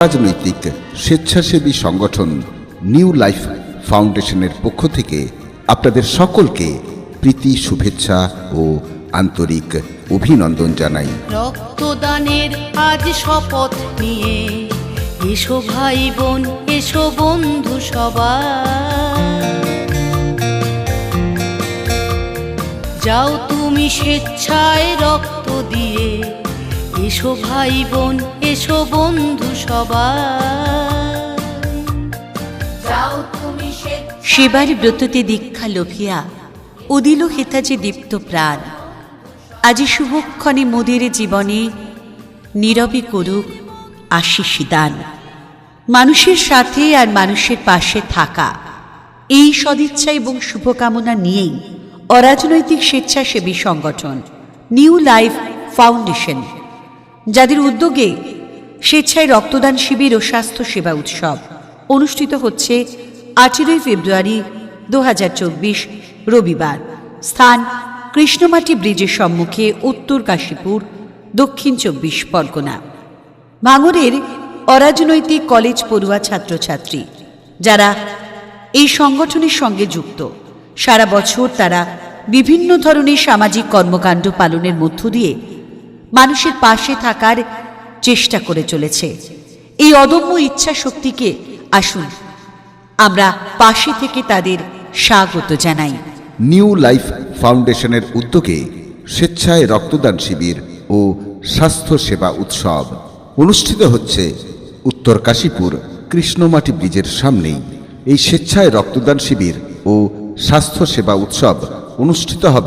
অরাজনৈতিক স্বেচ্ছাসেবী সংগঠন নিউ লাইফ ফাউন্ডেশনের পক্ষ থেকে আপনাদের সকলকে প্রীতি, শুভেচ্ছা ও আন্তরিক অভিনন্দন জানাই। রক্তদানের আজ শপথ নিয়ে এসো ভাই বোন এসো বন্ধু সবাই। যাও তুমি স্বেচ্ছায় রক্ত এসো ভাই বোন এসো বন্ধু সবাই। সেবার ব্রততে দীক্ষা লোভিয়া, উদিল হেতাজে দীপ্ত প্রাণ। আজি শুভক্ষণে মোদের জীবনে নীরবে করুক আশিস দান। মানুষের সাথে আর মানুষের পাশে থাকা, এই সদিচ্ছা এবং শুভকামনা নিয়েই অরাজনৈতিক স্বেচ্ছাসেবী সংগঠন নিউ লাইফ ফাউন্ডেশন যাদের উদ্যোগে স্বেচ্ছায় রক্তদান শিবির ও স্বাস্থ্য সেবা উৎসব অনুষ্ঠিত হচ্ছে আঠেরোই ফেব্রুয়ারি দুহাজার চব্বিশ রবিবার। স্থান কৃষ্ণমাটি ব্রিজের সম্মুখে উত্তর কাশীপুর, দক্ষিণ চব্বিশ পরগনা। ভাঙড়ের অরাজনৈতিক কলেজ পড়ুয়া ছাত্রছাত্রী যারা এই সংগঠনের সঙ্গে যুক্ত, সারা বছর তারা বিভিন্ন ধরনের সামাজিক কর্মকাণ্ড পালনের মধ্য দিয়ে মানুষের পাশে থাকার চেষ্টা করে চলেছে। এই অদম্য ইচ্ছা শক্তিকে আসুন, আমরা পাশে থেকে তাদের স্বাগত জানাই। নিউ লাইফ ফাউন্ডেশনের উদ্যোগে স্বেচ্ছায় রক্তদান শিবির ও স্বাস্থ্য সেবা উৎসব অনুষ্ঠিত হচ্ছে উত্তর কাশীপুর কৃষ্ণমাটি ব্রিজের সামনেই। এই স্বেচ্ছায় রক্তদান শিবির ও স্বাস্থ্য সেবা উৎসব অনুষ্ঠিত হবে।